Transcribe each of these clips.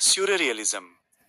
સ્યુરરિયલિઝમ,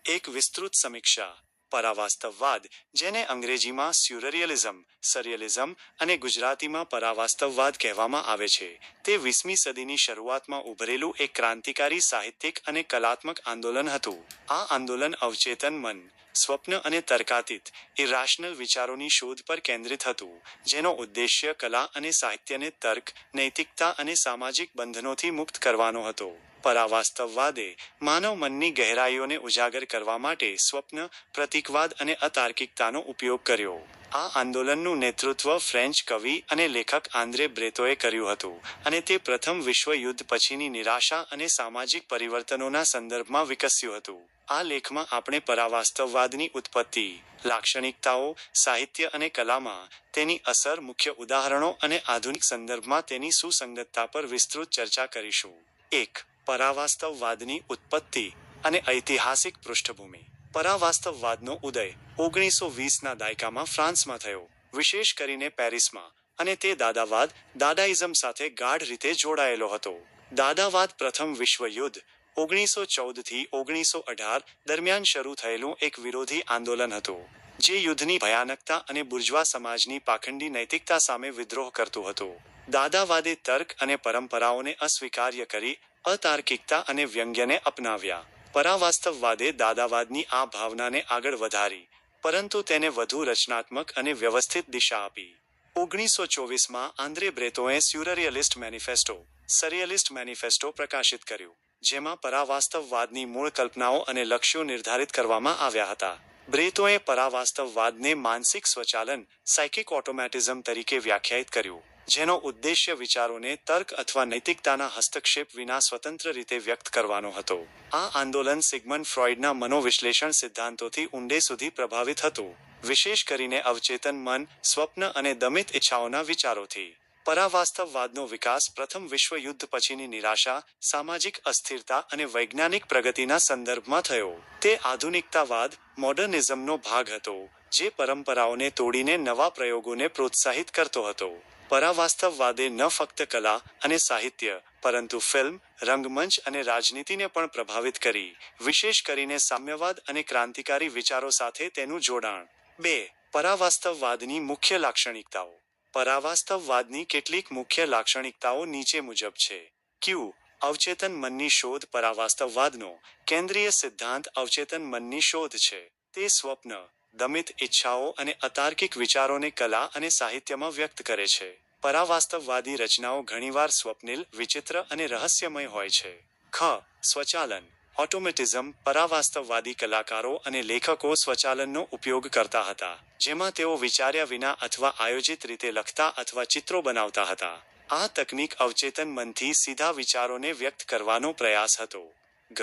એક વિસ્તૃત સમીક્ષા, પરાવાસ્તવવાદ, જેને અંગ્રેજીમાં સ્યુરરિયલિઝમ, સરિયલિઝમ અને ગુજરાતીમાં પરાવાસ્તવવાદ કહેવામાં આવે છે. તે વીસમી સદીની શરૂઆતમાં ઉભરેલું એક ક્રાંતિકારી સાહિત્યિક અને કલાત્મક આંદોલન હતું. આ આંદોલન અવચેતન મન, સ્વપ્ન અને તર્કાતીત ઇરાશનલ વિચારોની શોધ પર કેન્દ્રિત હતું, જેનો ઉદ્દેશ્ય કલા અને સાહિત્યને તર્ક, નૈતિકતા અને સામાજિક બંધનોથી મુક્ત કરવાનો હતો. પરાવાસ્તવવાદે માનવ મનની ગહેરાઈઓને ઉજાગર કરવા માટે સ્વપ્ન, પ્રતિકવાદ અને અતાર્કિકતાનો ઉપયોગ કર્યો. આ આંદોલનનું નેતૃત્વ ફ્રેન્ચ કવિ અને લેખક આંદ્રે બ્રેતોએ કર્યું હતું અને તે પ્રથમ વિશ્વયુદ્ધ પછીની નિરાશા અને સામાજિક પરિવર્તનોના સંદર્ભમાં વિકસ્યું હતું. આ લેખમાં આપણે પરાવાસ્તવવાદની ઉત્પત્તિ, લાક્ષણિકતાઓ, સાહિત્ય અને કલામાં તેની અસર, મુખ્ય ઉદાહરણો અને આધુનિક સંદર્ભમાં તેની સુસંગતતા પર વિસ્તૃત ચર્ચા કરીશું. એક પરાવાસ્તવવાદની ઉત્પત્તિ અને ઐતિહાસિક પૃષ્ઠભૂમિ. પરાવાસ્તવવાદનો ઉદય ઓગણીસો વીસના દાયકામાં ફ્રાન્સમાં થયો. વિશેષ કરીને પેરિસમાં અને તે દાદાવાદ દાદાઇઝમ સાથે ગાઢ રીતે જોડાયેલો હતો. દાદાવાદ પ્રથમ વિશ્વયુદ્ધ ઓગણીસો ચૌદથી ઓગણીસો અઢાર દરમિયાન શરૂ થયેલું એક વિરોધી આંદોલન હતું, જે યુદ્ધની ભયાનકતા અને બુર્જવા સમાજની પાખંડી નૈતિકતા સામે વિદ્રોહ કરતું હતું. દાદાવાદે તર્ક અને પરંપરાઓને અસ્વીકાર્ય કરી અતાર્કિકતા અને વ્યંગ્યને અપનાવ્યા. પરાવાસ્તવવાદે દાદાવાદની આ ભાવનાને આગળ વધારી, પરંતુ તેને વધુ રચનાત્મક અને વ્યવસ્થિત દિશા આપી. ઓગણીસો ચોવીસમાં આંદ્રે બ્રેતોએ સ્યુરરિયલિસ્ટ મેનિફેસ્ટો, સરિયલિસ્ટ મેનિફેસ્ટો પ્રકાશિત કર્યું, જેમાં પરાવાસ્તવવાદની મૂળ કલ્પનાઓ અને લક્ષ્યો નિર્ધારિત કરવામાં આવ્યા હતા. બ્રેતોએ પરાવાસ્તવવાદને માનસિક સ્વચાલન, સાયકિક ઓટોમેટિઝમ તરીકે વ્યાખ્યાયિત કર્યું. જેનો ઉદ્દેશ્ય વિચારોને તર્ક અથવા નૈતિકતાના હસ્તક્ષેપ વિના સ્વતંત્ર રીતે વ્યક્ત કરવાનો હતો. આ આંદોલન સિગમન ફ્રોઇડના મનોવિશ્લેષણ સિદ્ધાંતોથી ઊંડે સુધી પ્રભાવિત હતું, વિશેષ કરીને અવચેતન મન, સ્વપ્ન અને દમિત ઈચ્છાઓના વિચારોથી. પરાવાસ્તવવાદનો વિકાસ પ્રથમ વિશ્વયુદ્ધ પછીની નિરાશા, સામાજિક અસ્થિરતા અને વૈજ્ઞાનિક પ્રગતિના સંદર્ભમાં થયો. તે આધુનિકતાવાદ, મોડર્નિઝમનો ભાગ હતો, જે પરંપરાઓને તોડીને નવા પ્રયોગોને પ્રોત્સાહિત કરતો હતો. પરાવાસ્તવવાદે ન ફક્ત કલા અને સાહિત્ય, પરંતુ ફિલ્મ, રંગમંચ અને રાજનીતિને પણ પ્રભાવિત કરી, વિશેષ કરીને સામ્યવાદ અને ક્રાંતિકારી વિચારો સાથે તેનું જોડાણ. બે, પરાવાસ્તવવાદની મુખ્ય લાક્ષણિકતાઓ. પરાવાસ્તવવાદની કેટલીક મુખ્ય લાક્ષણિકતાઓ નીચે મુજબ છે. ક્યુ, અવચેતન મનની શોધ પરાવાસ્તવવાદનો કેન્દ્રીય સિદ્ધાંત અવચેતન મનની શોધ છે. તે સ્વપ્ન દમિત ઈચ્છાઓ અને અતાર્કિક વિચારોને કલા અને સાહિત્યમાં વ્યક્ત કરે છે. પરાવાસ્તવવાદી રચનાઓ ઘણીવાર સ્વપ્નિલ, વિચિત્ર અને રહસ્યમય હોય છે. ખ. સ્વચાલન. ઓટોમેટિઝમ પરાવાસ્તવવાદી કલાકારો અને લેખકો સ્વચાલનનો ઉપયોગ કરતા હતા, જેમાં તેઓ વિચાર્યા વિના અથવા આયોજિત રીતે લખતા અથવા ચિત્રો બનાવતા હતા. આ તકનીક અવચેતન મનથી સીધા વિચારોને વ્યક્ત કરવાનો પ્રયાસ હતો. ગ.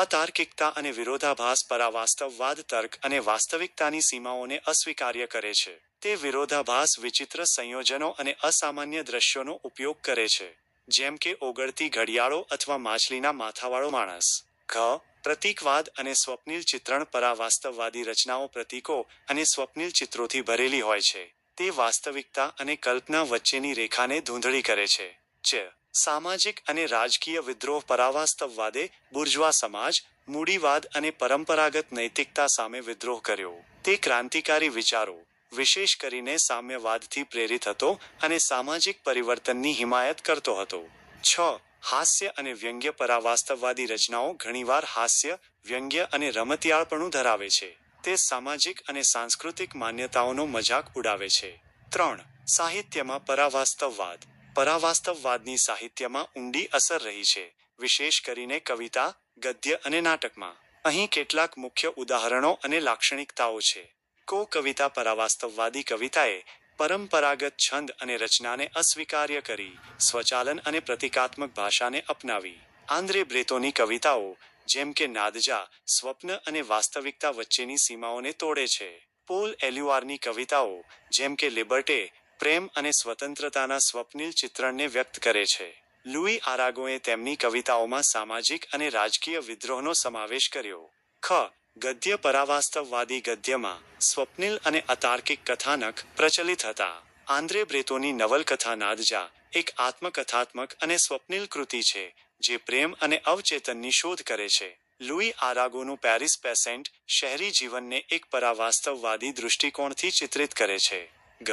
અતાર્કિકતા અને વિરોધાભાસ પરાવાસ્તવવાદ તર્ક અને વાસ્તવિકતાની સીમાઓને અસ્વીકાર્ય કરે છે. તે વિરોધાભાસ, વિચિત્ર સંયોજનો અને અસામાન્ય દ્રશ્યોનો ઉપયોગ કરે છે. જેમ કે ઓગળતી ઘડિયાળો અથવા માછલીના માથાવાળો માણસ. ઘ. પ્રતીકવાદ અને સ્વપ્નિલ ચિત્રણ પરાવાસ્તવવાદી રચનાઓ પ્રતીકો અને સ્વપ્નિલ ચિત્રોથી ભરેલી હોય છે. તે વાસ્તવિકતા અને કલ્પના વચ્ચેની રેખાને ધૂંધળી કરે છે. ચ સામાજિક અને રાજકીય વિદ્રોહ પરાવાસ્તવવાદે બુર્જવા સમાજ, મૂડીવાદ અને પરંપરાગત નૈતિકતા સામે વિદ્રોહ કર્યો. તે ક્રાંતિકારી વિચારો, વિશેષ કરીને સામ્યવાદથી પ્રેરિત હતો અને સામાજિક પરિવર્તનની હિમાયત કરતો હતો. છ. હાસ્ય અને વ્યંગ્ય પરાવાસ્તવવાદી રચનાઓ ઘણીવાર હાસ્ય, વ્યંગ્ય અને રમતિયાળપણું ધરાવે છે. તે સામાજિક અને સાંસ્કૃતિક માન્યતાઓનો મજાક ઉડાવે છે. ત્રણ. સાહિત્યમાં પરાવાસ્તવવાદ. પરાવાસ્તવવાદની સાહિત્યમાં ઊંડી અસર રહી છે, વિશેષ કરીને કવિતા, ગદ્ય અને નાટકમાં. અહીં કેટલાક મુખ્ય ઉદાહરણો અને લાક્ષણિકતાઓ છે. કો કવિતા પરાવાસ્તવવાદી કવિતાએ પરંપરાગત છંદ અને રચનાને અસ્વીકાર્ય કરી, સ્વચાલન અને પ્રતિકાત્મક ભાષાને અપનાવી. આંદ્રે બ્રેતોની કવિતાઓ, જેમ કે નાદજા, સ્વપ્ન અને વાસ્તવિકતા વચ્ચેની સીમાઓને તોડે છે. પોલ એલ્યુઆરની કવિતાઓ, જેમ કે લિબર્ટે પ્રેમ અને સ્વતંત્રતાના સ્વપ્નિલ ચિત્રણને વ્યક્ત કરે છે. લુઈ આરાગોએ તેમની કવિતાઓમાં સામાજિક અને રાજકીય વિદ્રોહનો સમાવેશ કર્યો. ખ. ગદ્ય પરાવાસ્તવવાદી ગદ્યમાં સ્વપ્નિલ અને અતાર્કિક કથાનક પ્રચલિત હતા. આંદ્રે બ્રેતોની નવલકથા નાદજા એક આત્મકથાત્મક અને સ્વપ્નિલ કૃતિ છે, જે પ્રેમ અને અવચેતનની શોધ કરે છે. લુઈ આરાગોનું પેરિસ પેસેન્ટ શહેરી જીવનને એક પરાવાસ્તવવાદી દૃષ્ટિકોણથી ચિત્રિત કરે છે. ગ.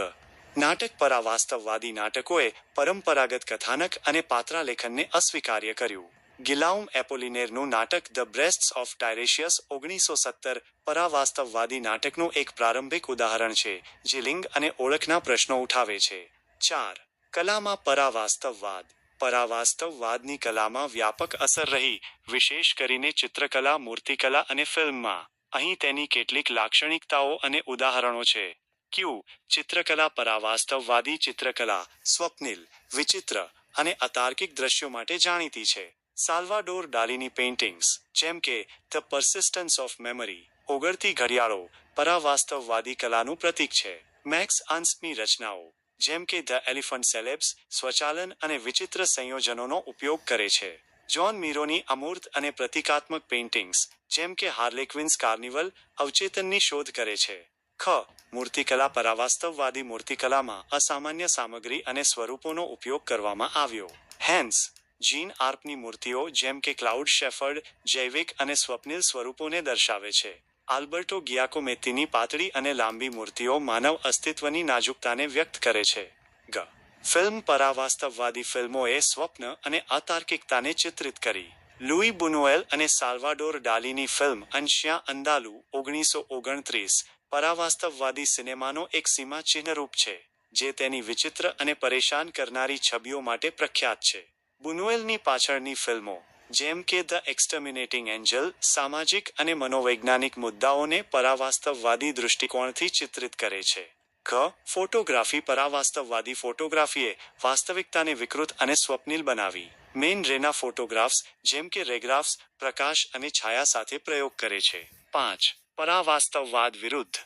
નાટક પરાવાસ્તવવાદી નાટકોએ પરંપરાગત કથાનક અને પાત્રાલેખનને અસ્વીકાર્ય કર્યું. ગિલાઉમ એપોલિનેરનું નાટક ધ બ્રેસ્ટ્સ ઓફ ટાયરેશિયસ ઓગણીસો સત્તર પરાવાસ્તવવાદી નાટકનું એક પ્રારંભિક ઉદાહરણ છે, જે લિંગ અને ઓળખના પ્રશ્નો ઉઠાવે છે. ચાર. કલામાં પરાવાસ્તવવાદ પરાવાસ્તવવાદની કલામાં વ્યાપક અસર રહી, વિશેષ કરીને ચિત્રકલા, મૂર્તિકલા અને ફિલ્મમાં. અહીં તેની કેટલીક લાક્ષણિકતાઓ અને ઉદાહરણો છે. ક્યુ ચિત્રકલા પરાવાસ્તવવાદી ચિત્રકલા સ્વપ્નિલ વિચિત્ર અને અતાર્કિક દ્રશ્યો માટે જાણીતી છે. સાલ્વાડોર ડાલીની પેઇન્ટિંગ્સ જેમ કે ધ પર્સિસ્ટન્સ ઓફ મેમરી ઓગળતી ઘડિયાળો, પરાવાસ્તવવાદી કલાનું પ્રતીક છે. મેક્સ આન્સની રચનાઓ, જેમ કે ધ એલિફન્ટ સેલેબ્સ સ્વચાલન અને વિચિત્ર સંયોજનોનો ઉપયોગ કરે છે. જ્હોન મીરોની અમૂર્ત અને પ્રતિકાત્મક પેઇન્ટિંગ્સ જેમ કે હાર્લેક્વિન્સ કાર્નિવલ અવચેતનની શોધ કરે છે. ખ. મૂર્તિકલા પરાવાસ્તવવાદી મૂર્તિકલામાં અસામાન્ય સામગ્રી અને સ્વરૂપોનો ઉપયોગ કરવામાં આવ્યો. હેન્સ જીન આર્પની મૂર્તિઓ જેમ કે ક્લાઉડ શેફર્ડ જૈવિક અને સ્વપ્નિલ સ્વરૂપોને દર્શાવે છે. આલ્બર્ટો ગિયાકોમેતીની પાતળી અને લાંબી મૂર્તિઓ માનવ અસ્તિત્વની નાજુકતાને વ્યક્ત કરે છે. ગ. ફિલ્મ પરાવાસ્તવવાદી ફિલ્મોએ સ્વપ્ન અને અતાર્કિકતાને ચિત્રિત કરી. લુઈ બુનોએલ અને સાલ્વાડોર ડાલીની ફિલ્મ અંશિયા અંદાલુ ઓગણીસો ઓગણત્રીસ પરાવાસ્તવવાદી સિનેમાનો એક સીમાચિહ્નરૂપ છે, જે તેની વિચિત્ર અને પરેશાન કરનારી છબીઓ માટે પ્રખ્યાત છે. બુનુએલની પાછળની ફિલ્મો, જેમ કે ધ એક્સટર્મિનેટિંગ એન્જલ, સામાજિક અને મનોવૈજ્ઞાનિક મુદ્દાઓને પરાવાસ્તવવાદી દૃષ્ટિકોણથી ચિત્રિત કરે છે. ખ ફોટોગ્રાફી પરાવાસ્તવવાદી ફોટોગ્રાફીએ વાસ્તવિકતાને વિકૃત અને સ્વપ્નિલ બનાવી. મેન રેના ફોટોગ્રાફ્સ, જેમ કે રેગ્રાફ્સ, પ્રકાશ અને છાયા સાથે પ્રયોગ કરે છે. પાંચ પરાવાસ્તવવાદ વિરુદ્ધ.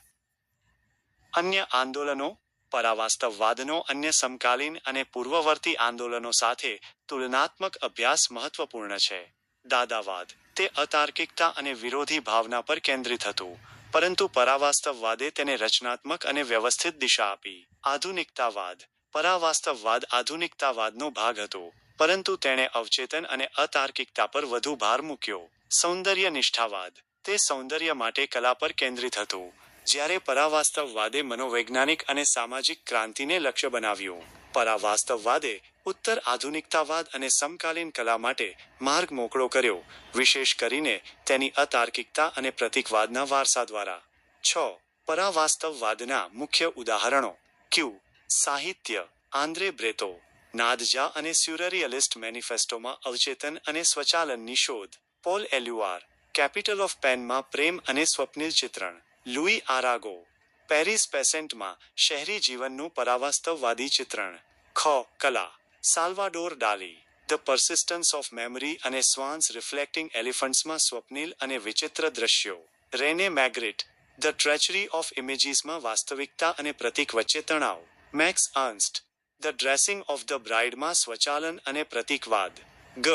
અન્ય આંદોલનો, પરાવાસ્તવવાદનો, અન્ય સમકાલીન અને પૂર્વવર્તી આંદોલનો સાથે તુલનાત્મક અભ્યાસ મહત્વપૂર્ણ છે. દાદાવાદ, તે અતાર્કિકતા અને વિરોધી ભાવના પર કેન્દ્રિત હતું, પરંતુ પરાવાસ્તવવાદે તેને રચનાત્મક અને વ્યવસ્થિત દિશા આપી. આધુનિકતાવાદ, પરાવાસ્તવવાદ આધુનિકતાવાદનો ભાગ હતો, પરંતુ તેણે અવચેતન અને અતાર્કિકતા પર વધુ ભાર મૂક્યો. સૌંદર્ય નિષ્ઠાવાદ તે સૌંદર્ય માટે કલા પર કેન્દ્રિત હતું, જ્યારે પરાવાસ્તવવાદે મનોવૈજ્ઞાનિક અને સામાજિક ક્રાંતિને લક્ષ્ય બનાવ્યું. પરાવાસ્તવવાદે ઉત્તર આધુનિકતાવાદ અને સમકાલીન કલા માટે માર્ગ મોકળો કર્યો, વિશેષ કરીને તેની અતાર્કિકતા અને પ્રતિકવાદના વારસા દ્વારા. છ. પરાવાસ્તવવાદના મુખ્ય ઉદાહરણો. ક્યુ. સાહિત્ય. આંદ્રે બ્રેતો. નાદજા અને સ્યુરરિયલિસ્ટ મેનિફેસ્ટોમાં અવચેતન અને સ્વચાલનની શોધ. પોલ એલ્યુઆર. કેપિટલ ઓફ પેનમાં પ્રેમ અને સ્વપ્નિલ ચિત્રણ. લુઈ આરાગો, પેરિસ પેસેન્ટમાં શહેરી જીવનનું પરાવાસ્તવવાદી ચિત્રણ. ખ, કલા. Salvador Dali, the persistence of memory અને સ્વાન્સ રિફ્લેક્ટિંગ એલિફન્ટ્સમાં સ્વપ્નિલ અને વિચિત્ર દ્રશ્યો. રેને મેગ્રિટ, ધ ટ્રેચરી ઓફ ઇમેજીસમાં વાસ્તવિકતા અને પ્રતીક વચ્ચે તણાવ. Max Ernst the dressing of the બ્રાઇડમાં સ્વચાલન અને પ્રતીકવાદ. ગ,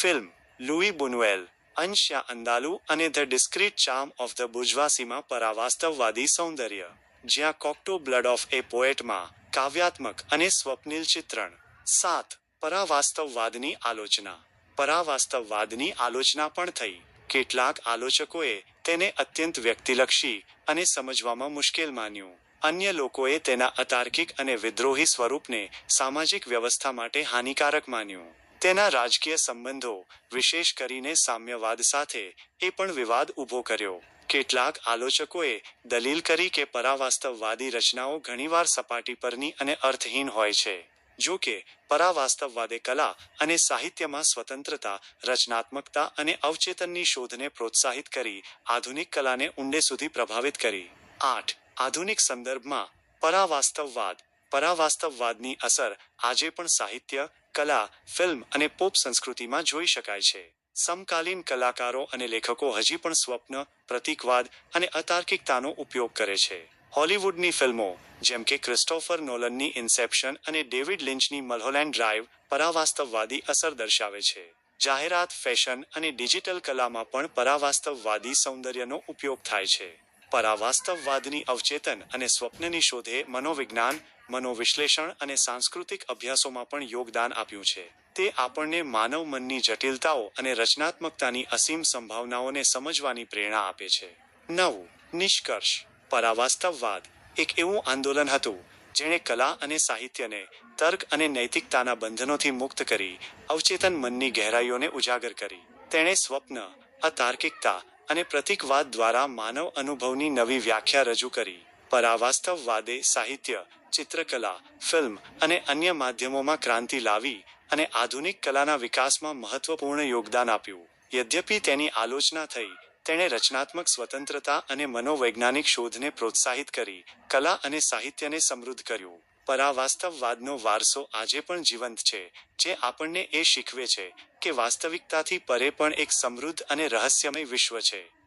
ફિલ્મ. લુઈ બુનુએલ અંશ્યા અંદાલુ અને the discreet charm of the બુજવાસીમાં પરાવાસ્તવવાદી સૌંદર્ય, જ્યાં કોક્ટો બ્લડ ઓફ એ પોએટમાં કાવ્યાત્મક અને સ્વપ્નિલ ચિત્રણ. સાત, પરાવાસ્તવવાદની આલોચના. પરાવાસ્તવવાદની આલોચના પણ થઈ. કેટલાક આલોચકોએ તેને અત્યંત વ્યક્તિલક્ષી અને સમજવામાં મુશ્કેલ માન્યું. અન્ય લોકોએ તેના અતાર્કિક અને વિદ્રોહી સ્વરૂપને સામાજિક વ્યવસ્થા માટે હાનિકારક માન્યું. તેના રાજકીય સંબંધો, વિશેષ કરીને સામ્યવાદ સાથે, એ પણ વિવાદ ઊભો કર્યો. કેટલાક આલોચકોએ દલીલ કરી કે પરાવાસ્તવવાદી રચનાઓ ઘણીવાર સપાટી પરની અને અર્થહીન હોય છે. જો કે, પરાવાસ્તવવાદે કલા અને સાહિત્યમાં સ્વતંત્રતા, રચનાત્મકતા અને અવચેતનની શોધને પ્રોત્સાહિત કરી આધુનિક કલાને ઊંડે સુધી પ્રભાવિત કરી. આઠ. આધુનિક સંદર્ભમાં પરાવાસ્તવવાદ. પરાવાસ્તવવાદની અસર આજે પણ સાહિત્ય કલા, ફિલ્મ અને પોપ સંસ્કૃતિમાં જોઈ શકાય છે. સમકાલીન કલાકારો અને લેખકો હજી પણ સ્વપ્ન, પ્રતિકવાદ અને અતાર્કિકતાનો ઉપયોગ કરે છે. હોલિવૂડની ફિલ્મો, જેમ કે ક્રિસ્ટોફર નોલનની ઇન્સેપ્શન અને ડેવિડ લિંચની મલહોલેન્ડ ડ્રાઈવ, પરાવાસ્તવવાદી અસર દર્શાવે છે. જાહેરાત, ફેશન અને ડિજિટલ કલામાં પણ પરાવાસ્તવવાદી સૌંદર્યનો ઉપયોગ થાય છે. પરાવાસ્તવવાદની અવચેતન અને સ્વપ્નની શોધે મનોવિજ્ઞાન, મનોવિશ્લેષણ અને સાંસ્કૃતિક અભ્યાસોમાં પણ યોગદાન આપ્યું છે. તે આપણને માનવ મનની જટિલતાઓ અને રચનાત્મકતાની અસીમ સંભાવનાઓને સમજવાની પ્રેરણા આપે છે. નવ, નિષ્કર્ષ. પરાવાસ્તવવાદ એક એવું આંદોલન હતું, જેણે કલા અને સાહિત્યને તર્ક અને નૈતિકતાના બંધનોથી મુક્ત કરી અવચેતન મનની ગહેરાઈઓને ઉજાગર કરી. તેણે સ્વપ્ન, અતાર્કિકતા અને પ્રતીકવાદ દ્વારા માનવ અનુભવની નવી વ્યાખ્યા રજૂ કરી. પરાવાસ્તવવાદે સાહિત્ય, ચિત્રકલા, ફિલ્મ અને અન્ય માધ્યમોમાં ક્રાંતિ લાવી અને આધુનિક કલાના વિકાસમાં મહત્વપૂર્ણ યોગદાન આપ્યું. યદ્યપિ તેની આલોચના થઈ, તેણે રચનાત્મક સ્વતંત્રતા અને મનોવૈજ્ઞાનિક શોધને પ્રોત્સાહિત કરી, કલા અને સાહિત્યને સમૃદ્ધ કર્યું. પરાવાસ્તવવાદનો વારસો આજે પણ જીવંત છે, જે આપણને એ શીખવે છે કે વાસ્તવિકતાથી પરે પણ એક સમૃદ્ધ અને રહસ્યમય વિશ્વ છે.